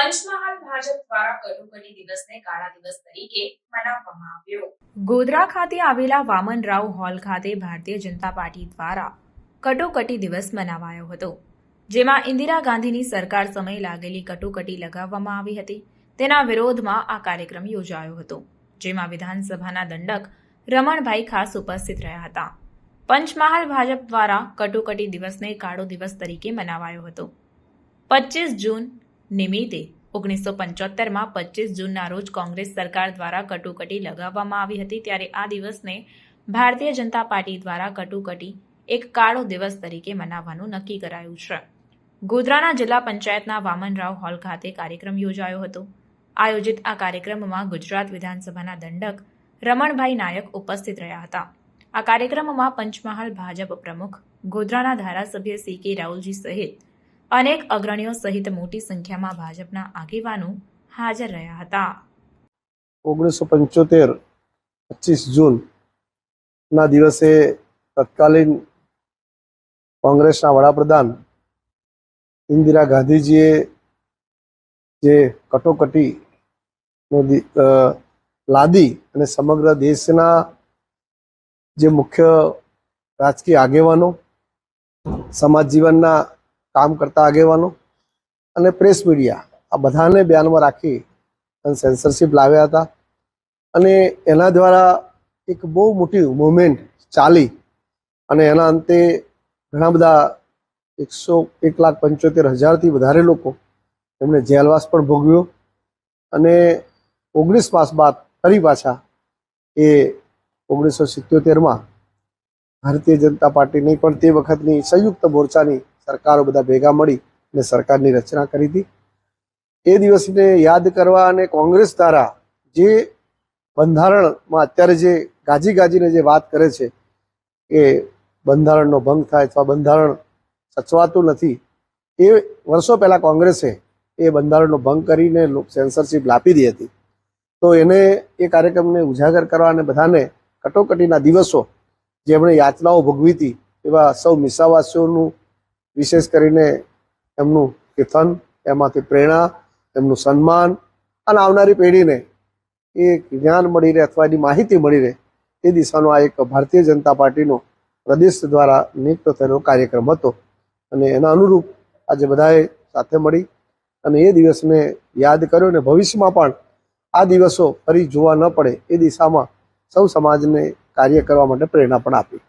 પંચમહાલ ભાજપ દ્વારા કટોકટી દિવસને કાળા દિવસ તરીકે મનાવવામાં આવ્યો. ગોધરા ખાતે આવેલા વામનરાવ હોલ ખાતે ભારતીય જનતા પાર્ટી દ્વારા કટોકટી દિવસ મનાવાયો હતો, જેમાં ઇન્દિરા ગાંધીની સરકાર સમયે લાગેલી કટોકટી લગાવવામાં આવી હતી. તેના વિરોધમાં આ કાર્યક્રમ યોજાયો હતો, જેમાં વિધાનસભાના દંડક રમણભાઈ ખાસ ઉપસ્થિત રહ્યા હતા. પંચમહાલ ભાજપ દ્વારા કટોકટી દિવસને કાળો દિવસ તરીકે મનાવાયો હતો. પચીસ જૂન નિમિત્તે ઓગણીસો પંચોતેરમાં પચીસ જૂનના રોજ કોંગ્રેસ સરકાર દ્વારા કટોકટી લગાવવામાં આવી હતી ત્યારે આ દિવસને ભારતીય જનતા પાર્ટી દ્વારા કટોકટી એક કાળો દિવસ તરીકે મનાવવાનું નક્કી કરાયું છે. ગોધરાના જિલ્લા પંચાયતના વામનરાવ હોલ ખાતે કાર્યક્રમ યોજાયો હતો. આયોજિત આ કાર્યક્રમમાં ગુજરાત વિધાનસભાના દંડક રમણભાઈ નાયક ઉપસ્થિત રહ્યા હતા. આ કાર્યક્રમમાં પંચમહાલ ભાજપ પ્રમુખ ગોધરાના ધારાસભ્ય સી કે રાહુલજી સહિત અનેક અગ્રણીઓ સહિત મોટી સંખ્યામાં ભાજપના આગેવાનો હાજર રહ્યા હતા. ઓગણીસો પંચોતેર પચીસ જૂન ના દિવસે તત્કાલીન કોંગ્રેસના વડાપ્રધાન ઇન્દિરા ગાંધીજીએ જે કટોકટી લાદી અને સમગ્ર દેશના જે મુખ્ય રાજકીય આગેવાનો સમાજ જીવનના કામ કરતા આગેવાનો અને પ્રેસ મીડિયા આ બધાને ધ્યાનમાં રાખી અને સેન્સરશિપ લાવ્યા હતા. અને એના દ્વારા એક બહુ મોટી મુવમેન્ટ ચાલી અને એના અંતે ઘણા બધા એકસો એક લાખ પંચોતેર હજારથી વધારે લોકો એમણે જેલવાસ પણ ભોગવ્યો અને ઓગણીસ માસ બાદ ફરી પાછા એ ઓગણીસો સિત્યોતેરમાં ભારતીય જનતા પાર્ટીની પણ તે વખતની સંયુક્ત મોરચાની સરકારો બધા ભેગા મળી અને સરકારની રચના કરી હતી. એ દિવસને યાદ કરવા અને કોંગ્રેસ દ્વારા જે બંધારણમાં અત્યારે જે ગાજી ગાજીને જે વાત કરે છે, કે બંધારણનો ભંગ થાય અથવા બંધારણ સચવાતું નથી, એ વર્ષો પહેલાં કોંગ્રેસે એ બંધારણનો ભંગ કરીને સેન્સરશીપ લાપી દી હતી. તો એને એ કાર્યક્રમને ઉજાગર કરવા અને બધાને કટોકટીના દિવસો જેમણે યાતનાઓ ભોગવી હતી એવા સૌ મિસાવાસીઓનું વિશેષ કરીને એમનું કીર્તન, એમાંથી પ્રેરણા, એમનું સન્માન અને આવનારી પેઢીને એ જ્ઞાન મળી રહે અથવા એની માહિતી મળી રહે એ દિશાનો આ એક ભારતીય જનતા પાર્ટીનો પ્રદેશ દ્વારા નિયુક્ત થયેલો કાર્યક્રમ હતો. અને એના અનુરૂપ આજે બધાએ સાથે મળી અને એ દિવસને યાદ કર્યો અને ભવિષ્યમાં પણ આ દિવસો ફરી જોવા ન પડે એ દિશામાં સૌ સમાજને કાર્ય કરવા માટે પ્રેરણા પણ આપી.